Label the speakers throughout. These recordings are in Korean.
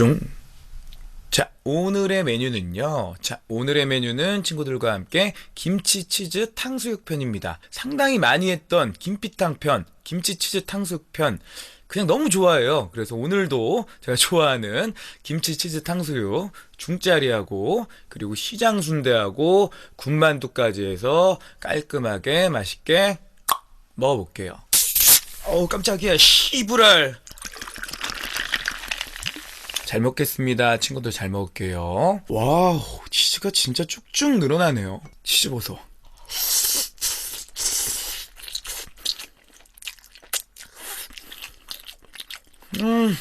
Speaker 1: 슝. 자, 오늘의 메뉴는요. 자, 오늘의 메뉴는 친구들과 함께 김치 치즈 탕수육 편입니다. 상당히 많이 했던 김피탕 편, 김치 치즈 탕수육 편. 그냥 너무 좋아해요. 그래서 오늘도 제가 좋아하는 김치 치즈 탕수육 중짜리하고 그리고 시장 순대하고 군만두까지 해서 깔끔하게 맛있게 먹어볼게요. 어우 깜짝이야 씨부랄 잘 먹겠습니다. 친구들 잘 먹을게요. 와우, 치즈가 진짜 쭉쭉 늘어나네요. 치즈 보소. 음.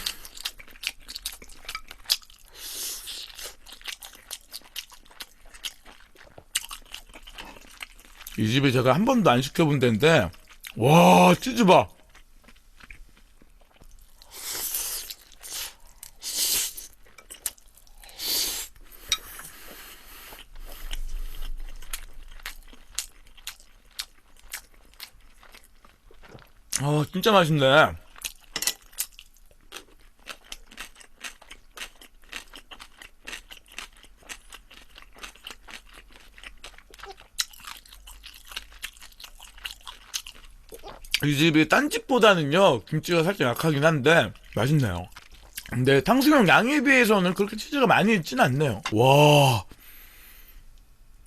Speaker 1: 이 집에 제가 한 번도 안 시켜본 데인데, 와, 치즈 봐. 아, 진짜 맛있네. 이 집이 딴 집보다는요, 김치가 살짝 약하긴 한데, 맛있네요. 근데 탕수육 양에 비해서는 그렇게 치즈가 많이 있진 않네요. 와.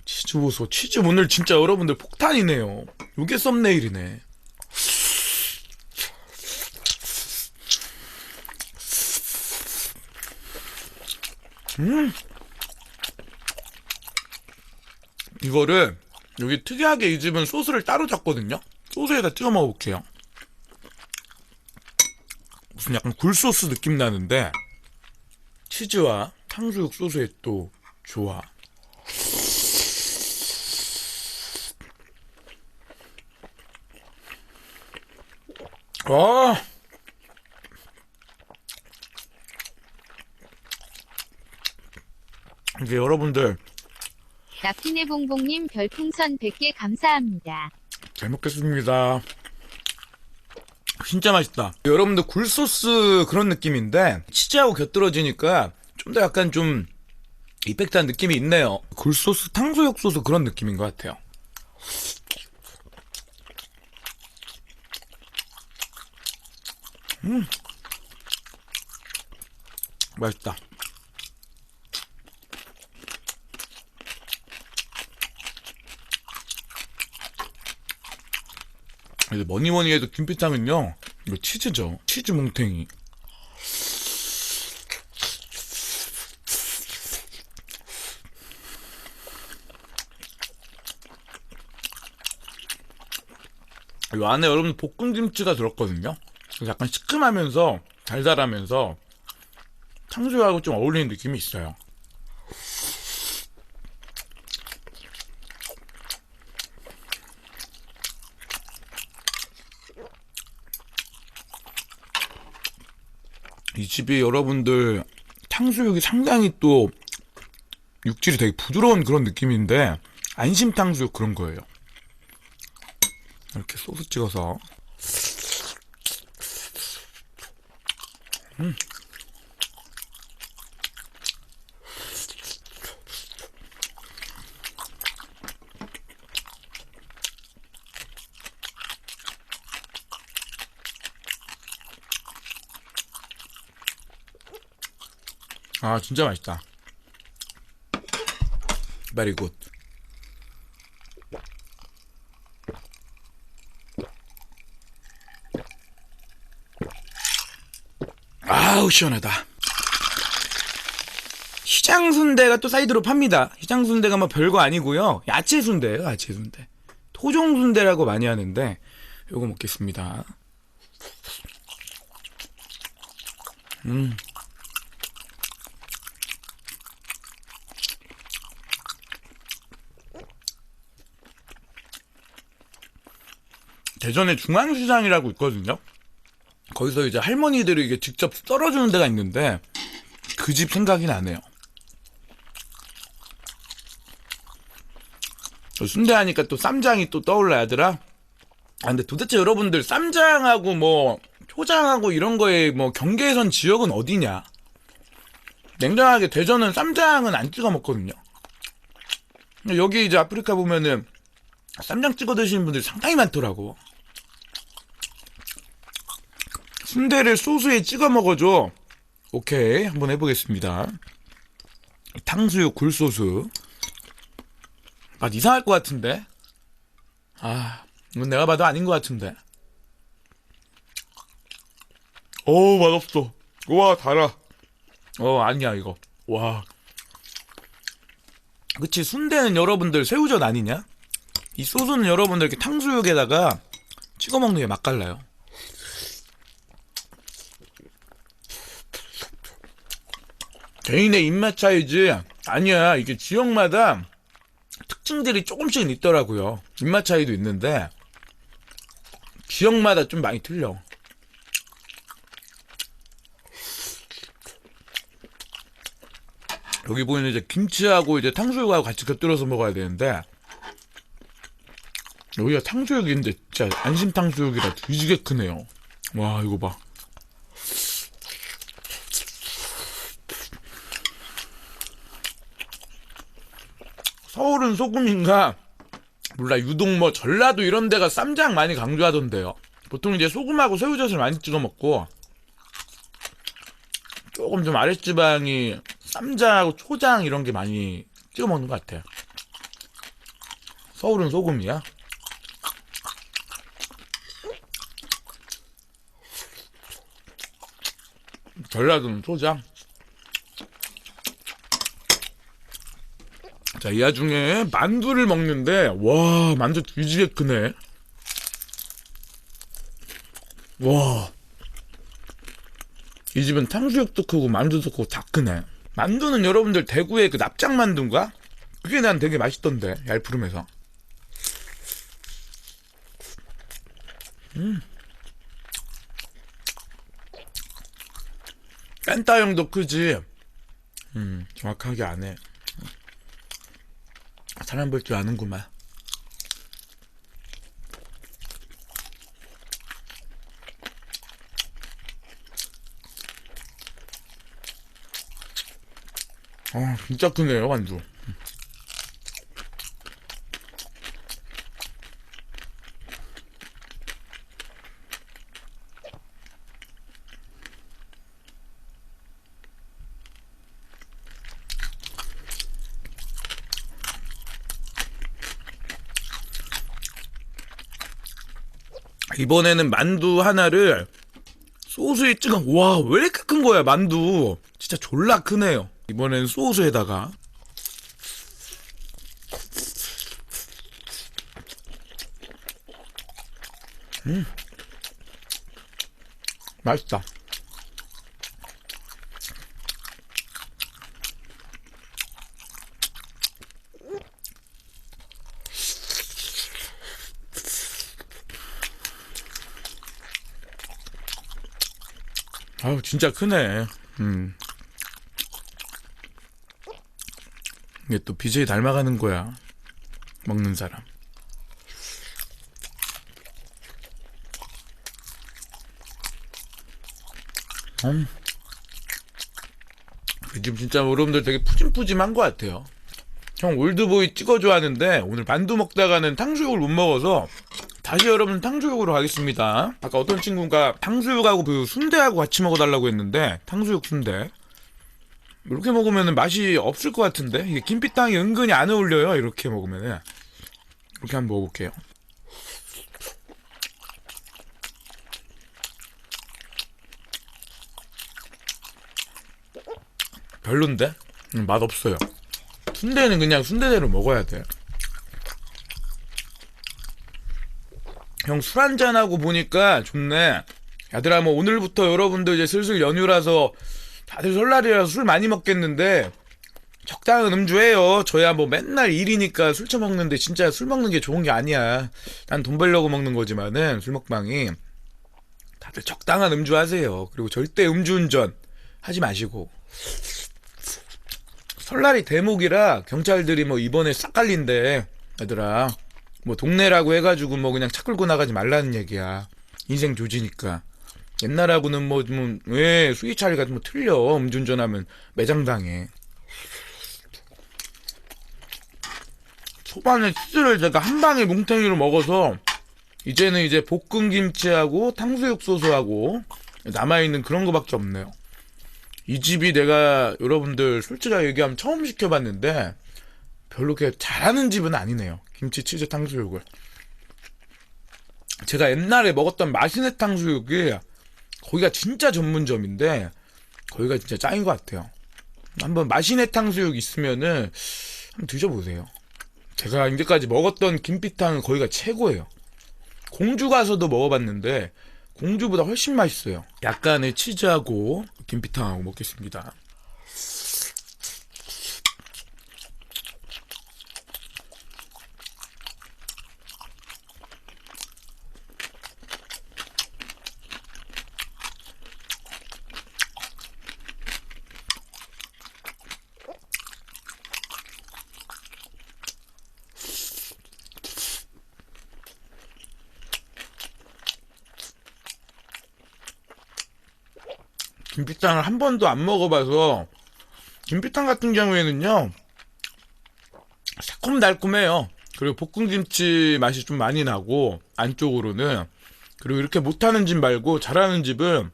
Speaker 1: 치즈 보소. 치즈 오늘 진짜 여러분들 폭탄이네요. 요게 썸네일이네. 음. 이거를 여기 특이하게 이 집은 소스를 따로 줬거든요. 소스에다 찍어 먹어볼게요. 무슨 약간 굴소스 느낌 나는데 치즈와 탕수육 소스의 또 조화. 아. 이제 여러분들
Speaker 2: 나피네 봉봉님 별풍선 100개 감사합니다.
Speaker 1: 잘 먹겠습니다. 진짜 맛있다. 여러분들 굴소스 그런 느낌인데 치즈하고 곁들어지니까 좀 더 약간 좀 이펙트한 느낌이 있네요. 굴소스, 탕수육 소스 그런 느낌인 것 같아요. 음, 맛있다. 근데 뭐니 뭐니 해도 김피탕은요 이거 치즈죠. 치즈 뭉탱이. 이 안에 여러분 볶음김치가 들었거든요. 그래서 약간 시큼하면서 달달하면서 탕수육하고 좀 어울리는 느낌이 있어요 이 집이 여러분들 탕수육이 상당히 또 육질이 되게 부드러운 그런 느낌인데 안심 탕수육 그런 거예요. 이렇게 소스 찍어서 음. 아 진짜 맛있다. Very good. 아우 시원하다. 시장 순대가 또 사이드로 팝니다. 시장 순대가 뭐 별거 아니고요. 야채 순대예요, 야채 순대. 토종 순대라고 많이 하는데 요거 먹겠습니다. 음. 대전에 중앙시장이라고 있거든요. 거기서 이제 할머니들이 이게 직접 썰어주는 데가 있는데 그 집 생각이 나네요. 저 순대 하니까 또 쌈장이 또 떠올라야더라. 아 근데 도대체 여러분들 쌈장하고 뭐 초장하고 이런 거에 뭐 경계선 지역은 어디냐? 냉정하게 대전은 쌈장은 안 찍어 먹거든요. 여기 이제 아프리카 보면은 쌈장 찍어 드시는 분들이 상당히 많더라고. 순대를 소스에 찍어 먹어줘. 오케이, 한번 해보겠습니다. 탕수육 굴소스. 맛 이상할 것 같은데? 아, 이건 내가 봐도 아닌 것 같은데. 오, 맛없어. 우와, 달아. 어, 아니야, 이거. 와. 그치, 순대는 여러분들 새우젓 아니냐? 이 소스는 여러분들 이렇게 탕수육에다가 찍어 먹는 게 맛깔나요. 개인의 입맛 차이지. 아니야, 이게 지역마다 특징들이 조금씩은 있더라고요. 입맛 차이도 있는데, 지역마다 좀 많이 틀려. 여기 보이는 이제 김치하고 이제 탕수육하고 같이 곁들여서 먹어야 되는데 여기가 탕수육인데 진짜 안심 탕수육이라 뒤지게 크네요. 와 이거 봐. 서울은 소금인가 몰라 유독 뭐 전라도 이런 데가 쌈장 많이 강조하던데요. 보통 이제 소금하고 새우젓을 많이 찍어 먹고 조금 좀 아랫지방이 쌈장하고 초장 이런 게 많이 찍어 먹는 것 같아요. 서울은 소금이야. 전라도는 초장. 자, 이 와중에 만두를 먹는데, 와, 만두 뒤지게 크네. 와. 이 집은 탕수육도 크고 만두도 크고 다 크네. 만두는 여러분들 대구의 그 납작 만두인가? 그게 난 되게 맛있던데 얄푸름해서. 음. 펜타형도 크지. 음, 정확하게 안 해. 사람 볼 줄 아는구만. 아, 진짜 크네요, 만두. 이번에는 만두 하나를 소스에 찍어. 와 왜 이렇게 큰 거야 만두? 진짜 졸라 크네요. 이번엔 소스에다가. 음. 맛있다 아우 진짜 크네. 음. 이게 또 BJ 닮아가는 거야 먹는 사람. 음. 요즘 진짜 여러분들 되게 푸짐푸짐한 것 같아요. 형 올드보이 찍어줘 하는데 오늘 만두 먹다가는 탕수육을 못 먹어서 다시 여러분 탕수육으로 가겠습니다. 아까 어떤 친구가 탕수육하고 그 순대하고 같이 먹어달라고 했는데 탕수육 순대. 이렇게 먹으면 맛이 없을 것 같은데? 이게 김피탕이 은근히 안 어울려요 이렇게 먹으면은. 이렇게 한번 먹어볼게요. 별론데? 음, 맛 없어요. 순대는 그냥 순대대로 먹어야 돼 형 술 한잔하고 보니까 좋네 야들아 뭐 오늘부터 여러분들 이제 슬슬 연휴라서 다들 설날이라서 술 많이 먹겠는데 적당한 음주해요. 저야 뭐 맨날 일이니까 술 처먹는데 진짜 술 먹는 게 좋은 게 아니야. 난 돈 벌려고 먹는 거지만은 술 먹방이 다들 적당한 음주 하세요. 그리고 절대 음주운전 하지 마시고 설날이 대목이라 경찰들이 뭐 이번에 싹 갈린대 얘들아 뭐 동네라고 해가지고 뭐 그냥 차 끌고 나가지 말라는 얘기야. 인생 조지니까 옛날하고는 뭐, 좀, 왜, 수위 차이가 좀 틀려. 음주운전하면 매장당해. 초반에 치즈를 제가 한 방에 뭉탱이로 먹어서, 이제는 이제 볶은 김치하고 탕수육 소스하고, 남아있는 그런 거밖에 없네요. 이 집이 내가 여러분들 솔직하게 얘기하면 처음 시켜봤는데, 별로 그렇게 잘하는 집은 아니네요. 김치, 치즈, 탕수육을. 제가 옛날에 먹었던 마시네 탕수육이 거기가 진짜 전문점인데 거기가 진짜 짱인 것 같아요. 한번 마시네 탕수육 있으면은 한번 드셔보세요. 제가 이제까지 먹었던 김피탕은 거기가 최고예요. 공주 가서도 먹어봤는데 공주보다 훨씬 맛있어요. 약간의 치즈하고 김피탕하고 먹겠습니다. 김피탕을 한 번도 안 먹어봐서 김피탕 같은 경우에는요 새콤달콤해요. 그리고 볶음김치 맛이 좀 많이 나고 안쪽으로는. 그리고 이렇게 못하는 집 말고 잘하는 집은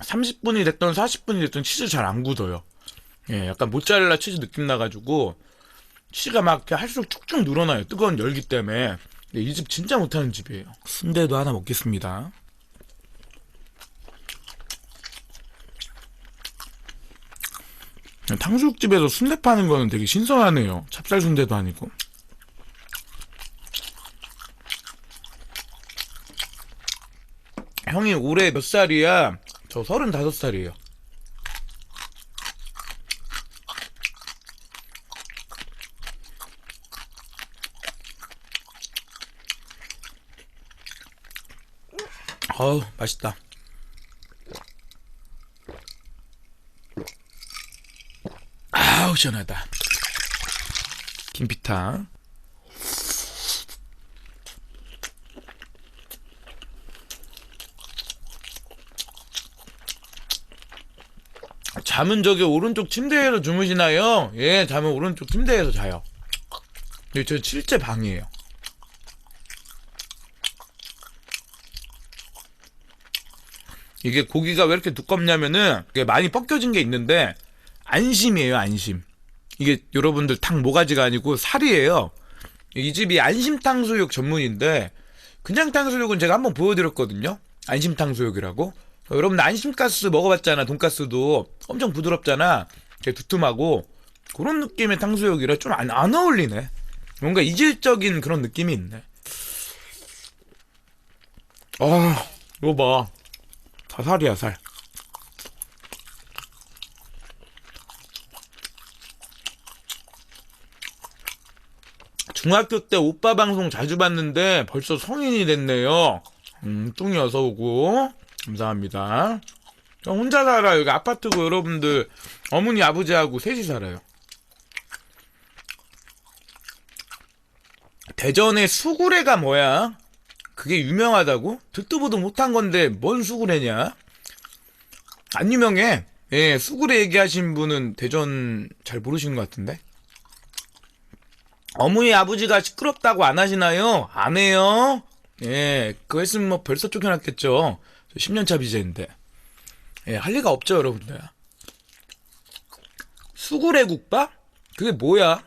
Speaker 1: 30분이 됐던 40분이 됐던 치즈 잘 안 굳어요. 예, 약간 모짜렐라 치즈 느낌 나가지고 치즈가 막 할수록 쭉쭉 늘어나요. 뜨거운 열기 때문에. 이 집 진짜 못하는 집이에요. 순대도 하나 먹겠습니다 탕수육집에서 순대 파는 거는 되게 신선하네요. 찹쌀 순대도 아니고. 형이 올해 몇 살이야? 저 서른다섯 살이에요. 어우, 맛있다. 아우, 시원하다. 김피탕. 잠은 저기 오른쪽 침대에서 주무시나요? 예, 잠은 오른쪽 침대에서 자요. 근데 저 실제 방이에요. 이게 고기가 왜 이렇게 두껍냐면은 많이 벗겨진 게 있는데 안심이에요, 안심. 이게 여러분들 탕 모가지가 아니고 살이에요. 이 집이 안심 탕수육 전문인데 그냥 탕수육은 제가 한번 보여드렸거든요. 안심 탕수육이라고. 어, 여러분 안심가스 먹어봤잖아. 돈가스도 엄청 부드럽잖아. 되게 두툼하고 그런 느낌의 탕수육이라 좀 안 안 어울리네. 뭔가 이질적인 그런 느낌이 있네. 아, 이거 봐. 다 살이야 살. 중학교 때 오빠 방송 자주 봤는데 벌써 성인이 됐네요. 음, 뚱이 어서 오고 감사합니다. 저 혼자 살아요. 여기 아파트고 여러분들 어머니 아버지하고 셋이 살아요. 대전의 수구레가 뭐야? 그게 유명하다고? 듣도 보도 못한 건데 뭔 수구레냐? 안 유명해. 예, 수구레 얘기하신 분은 대전 잘 모르시는 것 같은데. 어머니 아버지가 시끄럽다고 안 하시나요? 안 해요. 예, 그거 했으면 뭐 벌써 쫓겨났겠죠. 10년차 비제인데. 예, 할 리가 없죠, 여러분들. 수구레 국밥? 그게 뭐야?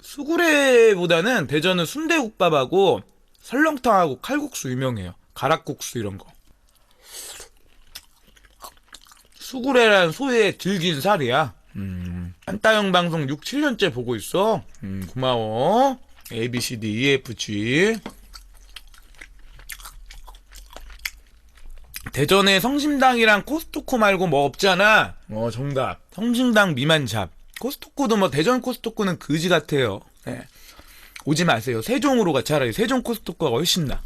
Speaker 1: 수구레보다는 대전은 순대국밥하고 설렁탕하고 칼국수 유명해요. 가락국수 이런 거. 수구레란 소의 질긴 살이야. 음, 한따영 방송 6, 7년째 보고 있어. 음, 고마워. A, B, C, D, E, F, G. 대전에 성심당이랑 코스트코 말고 뭐 없잖아. 어, 정답. 성심당 미만잡. 코스트코도 뭐 대전 코스트코는 그지 같아요. 예. 오지 마세요. 세종으로 가 차라리 세종 코스트코가 훨씬 나.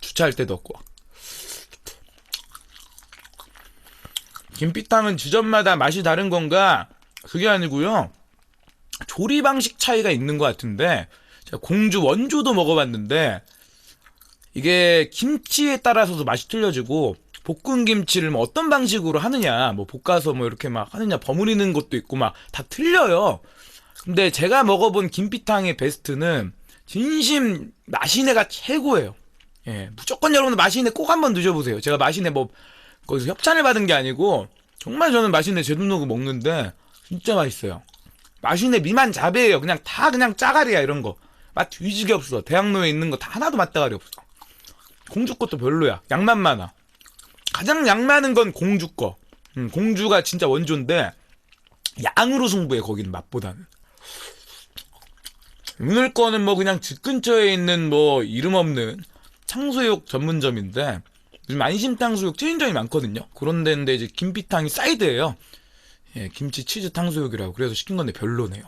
Speaker 1: 주차할 데도 없고. 김피탕은 지점마다 맛이 다른 건가? 그게 아니고요. 조리 방식 차이가 있는 것 같은데 공주 원조도 먹어봤는데 이게 김치에 따라서도 맛이 틀려지고 볶은 김치를 뭐 어떤 방식으로 하느냐, 뭐 볶아서 뭐 이렇게 막 하느냐, 버무리는 것도 있고 막 다 틀려요. 근데 제가 먹어본 김피탕의 베스트는 진심 마시네가 최고예요. 예, 무조건 여러분들 마시네 꼭 한번 드셔보세요. 제가 마시네 뭐 거기서 협찬을 받은 게 아니고 정말 저는 마시네 제돈 넣고 먹는데 진짜 맛있어요. 마시네 미만 자배예요. 그냥 다 그냥 짜가리야 이런 거. 맛 뒤지게 없어. 대학로에 있는 거 다 하나도 맛다가리 없어. 공주 것도 별로야. 양만 많아. 가장 양 많은 건 공주 거. 음, 공주가 진짜 원조인데 양으로 승부해 거기는 맛보다는. 오늘 거는 뭐 그냥 집 근처에 있는 뭐 이름 없는 탕수육 전문점인데 요즘 안심 탕수육 체인점이 많거든요. 그런 데인데 이제 김피탕이 사이드예요. 예, 김치 치즈 탕수육이라고 그래서 시킨 건데 별로네요.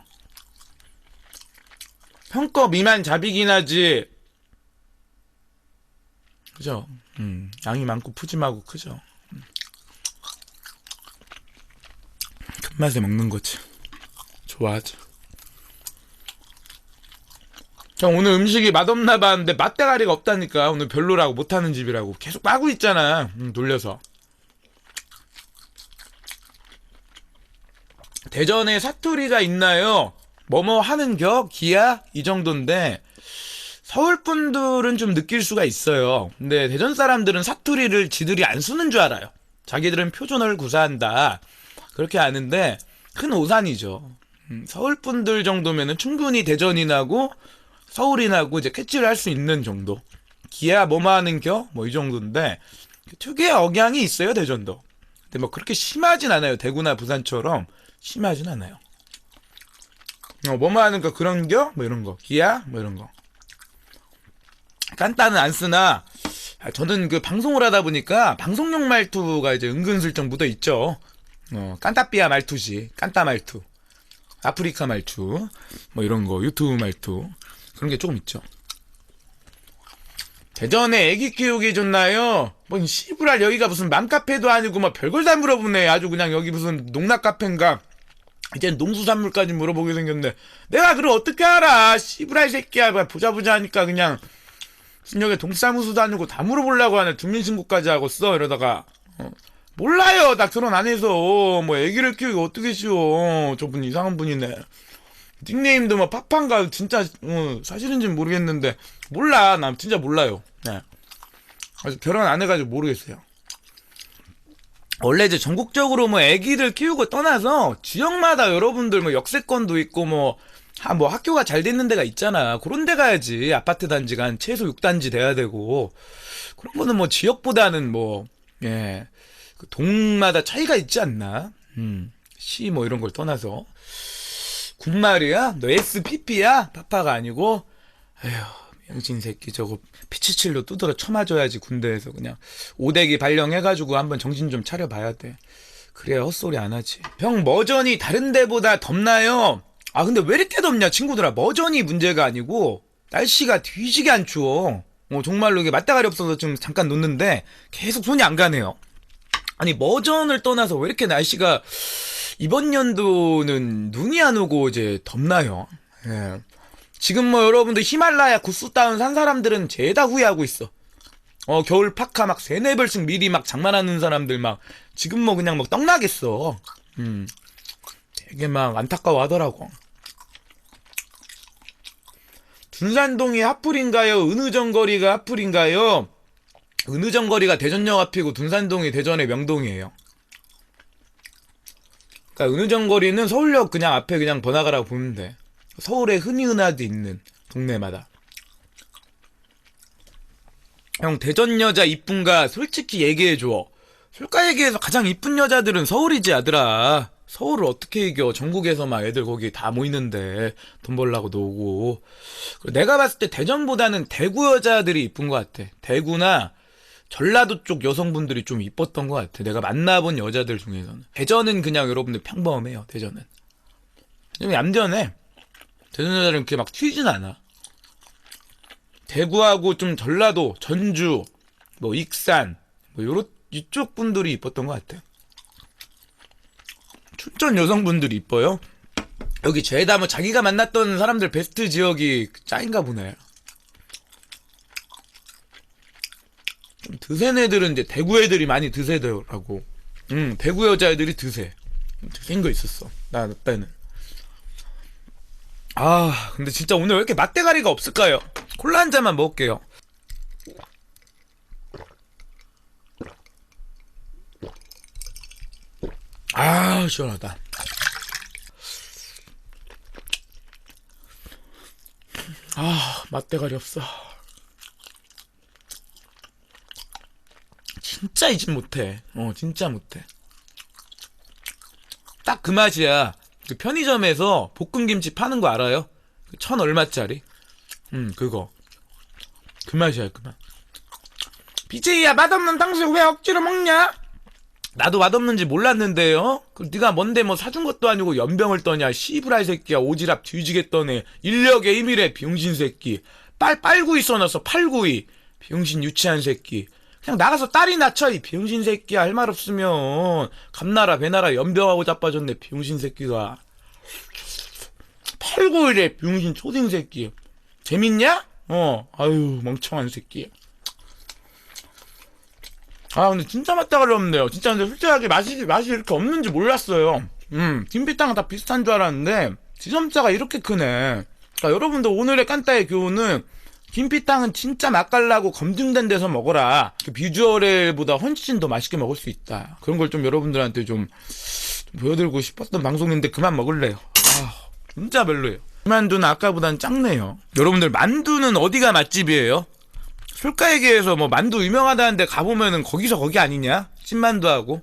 Speaker 1: 평거 미만 잡이긴 하지. 그죠? 음, 양이 많고 푸짐하고 크죠. 음. 큰 맛에 먹는 거지. 좋아하죠. 형 오늘 음식이 맛없나 봤는데 맛대가리가 없다니까 오늘 별로라고 못하는 집이라고 계속 빠고 있잖아 음, 돌려서 대전에 사투리가 있나요? 뭐뭐 하는 겨? 기야? 이 정도인데 서울 분들은 좀 느낄 수가 있어요 근데 대전 사람들은 사투리를 지들이 안 쓰는 줄 알아요 자기들은 표준어를 구사한다 그렇게 아는데 큰 오산이죠 음, 서울 분들 정도면은 충분히 대전인하고 서울인하고 이제 캐치를 할 수 있는 정도. 기야 뭐뭐 하는 겨? 뭐 이 정도인데 특유의 억양이 있어요 대전도. 근데 뭐 그렇게 심하진 않아요 대구나 부산처럼 심하진 않아요. 어 뭐뭐 하는겨 그런 겨? 뭐 이런 거. 기야? 뭐 이런 거. 깐따는 안 쓰나 아, 저는 그 방송을 하다 보니까 방송용 말투가 이제 은근슬쩍 묻어 있죠. 어 깐따삐아 말투지 깐따 말투. 아프리카 말투 뭐 이런 거 유튜브 말투 그런 게 조금 있죠. 대전에 애기 키우기 좋나요? 뭐 씨부랄 여기가 무슨 맘카페도 아니고 막 별걸 다 물어보네. 아주 그냥 여기 무슨 농락 카페인가? 이제 농수산물까지 물어보게 생겼네. 내가 그걸 어떻게 알아? 씨부랄 새끼야. 뭐 보자 보자 하니까 그냥 신역에 동사무소도 아니고 다 물어보려고 하네. 주민신고까지 하고 써 이러다가 어. 몰라요. 나 결혼 안 해서 뭐 애기를 키우기 어떻게 쉬워. 저분 이상한 분이네. 닉네임도 뭐 팍판가 진짜 어, 사실인지는 모르겠는데 몰라 난 진짜 몰라요 네. 아직 결혼 안 해가지고 모르겠어요 원래 이제 전국적으로 뭐 애기들 키우고 떠나서 지역마다 여러분들 뭐 역세권도 있고 뭐, 하, 뭐 학교가 잘 됐는 데가 있잖아 그런 데 가야지 아파트 단지가 한 최소 6단지 돼야 되고 그런 거는 뭐 지역보다는 뭐 예. 그 동마다 차이가 있지 않나 음. 시 뭐 이런 걸 떠나서 군말이야? 너 SPP야? 파파가 아니고? 에휴, 명신 새끼 저거 피치칠로 두드러 쳐맞아야지 군대에서 그냥 오대기 발령해가지고 한번 정신 좀 차려봐야 돼. 그래야 헛소리 안 하지. 형 머전이 다른 데보다 덥나요? 아 근데 왜 이렇게 덥냐 친구들아 머전이 문제가 아니고 날씨가 뒤지게 안 추워. 어, 정말로 이게 맞다가리 없어서 좀 잠깐 놓는데 계속 손이 안 가네요. 아니 머전을 떠나서 왜 이렇게 날씨가 이번 연도는 눈이 안 오고 이제 덥나요? 예. 지금 뭐 여러분들 히말라야 구스 다운 산 사람들은 죄다 후회하고 있어. 어 겨울 파카 막 세네 벌씩 미리 막 장만하는 사람들 막 지금 뭐 그냥 막 떡나겠어. 음. 되게 막 안타까워하더라고. 둔산동이 핫플인가요? 은우정거리가 핫플인가요? 은우정거리가 대전역 앞이고 둔산동이 대전의 명동이에요. 그러니까 은우정거리는 서울역 그냥 앞에 그냥 번화가라고 보면 돼. 서울에 흔히 흔하도 있는 동네마다. 형 대전 여자 이쁜가 솔직히 얘기해 줘. 솔직하게에서 가장 이쁜 여자들은 서울이지 아들아. 서울을 어떻게 이겨? 전국에서 막 애들 거기 다 모이는데 돈 벌라고 노고. 내가 봤을 때 대전보다는 대구 여자들이 이쁜 것 같아. 대구나 전라도 쪽 여성분들이 좀 이뻤던 것 같아. 내가 만나본 여자들 중에서는. 대전은 그냥 여러분들 평범해요. 대전은. 좀 얌전해. 대전 여자들은 그렇게 막 튀진 않아. 대구하고 좀 전라도, 전주, 뭐 익산, 뭐 요런 이쪽 분들이 이뻤던 것 같아. 춘천 여성분들이 이뻐요. 여기 죄다 뭐 자기가 만났던 사람들 베스트 지역이 짱인가 보네. 좀 드센 애들은 이제 대구 애들이 많이 드세더라고. 음, 대구 여자애들이 드세. 드센 거 있었어. 나, 나 때는. 아, 근데 진짜 오늘 왜 이렇게 맛대가리가 없을까요? 콜라 한 잔만 먹을게요. 아, 시원하다. 아, 맛대가리 없어. 진짜 잊지 못해. 어, 진짜 못해. 딱 그 맛이야. 그 편의점에서 볶음김치 파는 거 알아요? 그천 얼마짜리? 음, 그거. 그 맛이야, 그 맛. BJ야, 맛없는 탕수육 왜 억지로 먹냐? 나도 맛없는지 몰랐는데요. 그 네가 뭔데 뭐 사준 것도 아니고 연병을 떠냐? 씨브라이 새끼야. 오지랖 뒤지게 떠네. 인력의 힘이래. 병신 새끼. 빨 빨고 있어놨어. 팔구이. 병신 유치한 새끼. 그냥 나가서 딸이 낳쳐 이 병신 새끼야. 할 말 없으면 감나라 배나라 연병하고 자빠졌네. 병신 새끼가. 팔구이래. 병신 초딩 새끼. 재밌냐? 어. 아유 멍청한 새끼. 아 근데 진짜 맛다가리 없네요. 진짜 근데 솔직하게 맛이 맛이 이렇게 없는지 몰랐어요. 음 김피탕은 다 비슷한 줄 알았는데 지점차가 이렇게 크네. 그러니까 여러분들 오늘의 깐따의 교훈은 김피탕은 진짜 맛깔나고 검증된 데서 먹어라. 그 비주얼보다 훨씬 더 맛있게 먹을 수 있다. 그런 걸 좀 여러분들한테 좀, 좀 보여드리고 싶었던 방송인데 그만 먹을래요. 아 진짜 별로예요. 만두는 아까보단 작네요. 여러분들 만두는 어디가 맛집이에요? 술가 얘기해서 뭐 만두 유명하다는데 가보면은 거기서 거기 아니냐? 찐만두하고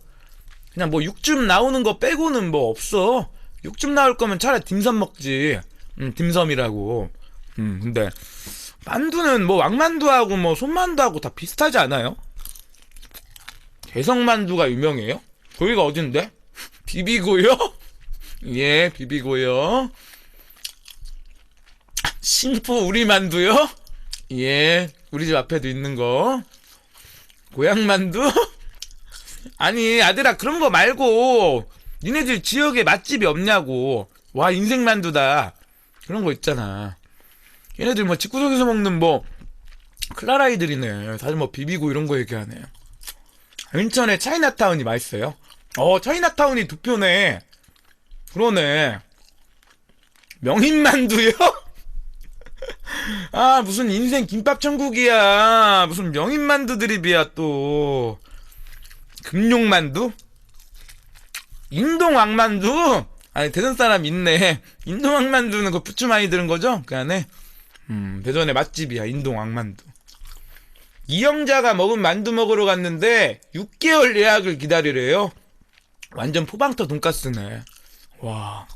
Speaker 1: 그냥 뭐 육즙 나오는 거 빼고는 뭐 없어. 육즙 나올 거면 차라리 딤섬 먹지. 음, 딤섬이라고. 음, 근데 만두는 뭐 왕만두하고 뭐 손만두하고 다 비슷하지 않아요? 개성만두가 유명해요? 거기가 어딘데? 비비고요? 예, 비비고요. 신포 우리 만두요? 예, 우리 집 앞에도 있는 거. 고향 만두? 아니, 아들아, 그런 거 말고, 니네들 지역에 맛집이 없냐고. 와, 인생 만두다. 그런 거 있잖아. 얘네들 뭐 집구석에서 먹는 뭐, 클라라이들이네. 다들 뭐 비비고 이런 거 얘기하네. 인천에 차이나타운이 맛있어요. 어, 차이나타운이 두 표네. 그러네. 명인만두요? 아, 무슨 인생 김밥 천국이야. 무슨 명인만두 드립이야, 또. 금룡만두? 인동왕만두? 아니, 대전 사람 있네. 인동왕만두는 그 부추 많이 들은 거죠? 그 안에? 음, 대전의 맛집이야, 인동 왕만두. 이영자가 먹은 만두 먹으러 갔는데, 6개월 예약을 기다리래요. 완전 포방터 돈가스네. 와.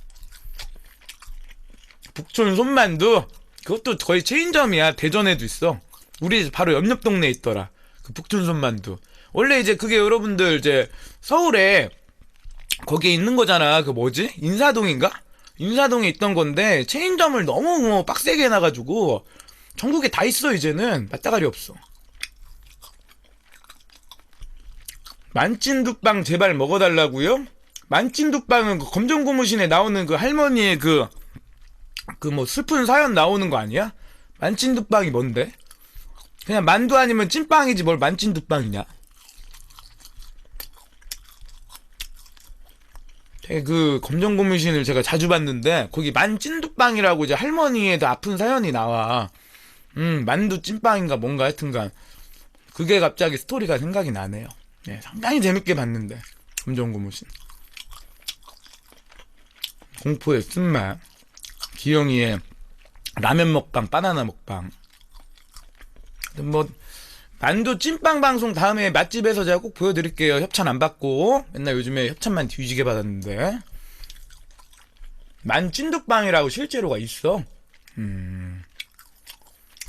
Speaker 1: 북촌 손만두? 그것도 거의 체인점이야. 대전에도 있어. 우리 바로 옆옆 동네에 있더라. 그 북촌 손만두. 원래 이제 그게 여러분들 이제 서울에 거기에 있는 거잖아. 그 뭐지? 인사동인가? 인사동에 있던 건데 체인점을 너무 뭐 빡세게 해놔가지고 전국에 다 있어 이제는 맞다가리 없어. 만찐두빵 제발 먹어달라고요? 만찐두빵은 그 검정고무신에 나오는 그 할머니의 그 그 뭐 슬픈 사연 나오는 거 아니야? 만찐두빵이 뭔데? 그냥 만두 아니면 찐빵이지 뭘 만찐두빵이냐? 되게 그 검정 고무신을 제가 자주 봤는데 거기 만찐두빵이라고 이제 할머니의 그 아픈 사연이 나와. 음 만두 찐빵인가 뭔가 하여튼간 그게 갑자기 스토리가 생각이 나네요. 네, 상당히 재밌게 봤는데 검정 고무신. 공포의 쓴맛. 기영이의 라면 먹방, 바나나 먹방. 뭐 만두 찐빵 방송 다음에 맛집에서 제가 꼭 보여드릴게요. 협찬 안 받고 맨날 요즘에 협찬만 뒤지게 받았는데 만찐두빵이라고 실제로가 있어. 음.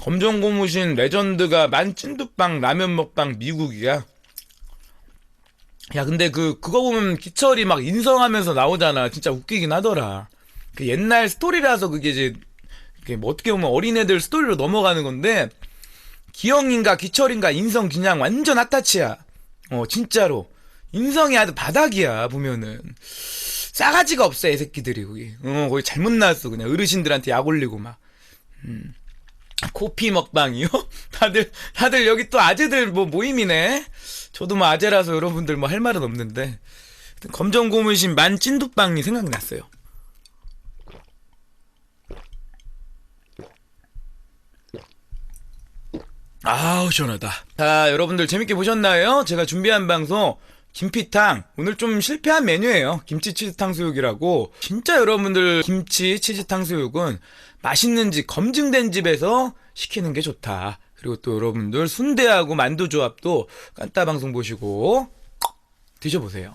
Speaker 1: 검정 고무신 레전드가 만찐두빵 라면 먹방 미국이야. 야 근데 그 그거 보면 기철이 막 인성하면서 나오잖아. 진짜 웃기긴 하더라. 그 옛날 스토리라서 그게 이제 그게 뭐 어떻게 보면 어린애들 스토리로 넘어가는 건데 기영인가 기철인가 인성 그냥 완전 핫타치야. 어 진짜로 인성이 아주 바닥이야 보면은 싸가지가 없어 이 새끼들이 거기. 어 거기 잘못 나왔어 그냥 어르신들한테 약 올리고 막. 음. 코피 먹방이요? 다들, 다들 여기 또 아재들 뭐 모임이네? 저도 뭐 아재라서 여러분들 뭐 할 말은 없는데. 검정 고무신 만 찐두빵이 생각났어요. 아우, 시원하다. 자, 여러분들 재밌게 보셨나요? 제가 준비한 방송, 김피탕. 오늘 좀 실패한 메뉴예요. 김치 치즈 탕수육이라고. 진짜 여러분들 김치 치즈 탕수육은 맛있는지 검증된 집에서 시키는 게 좋다. 그리고 또 여러분들 순대하고 만두 조합도 깐따 방송 보시고 드셔보세요.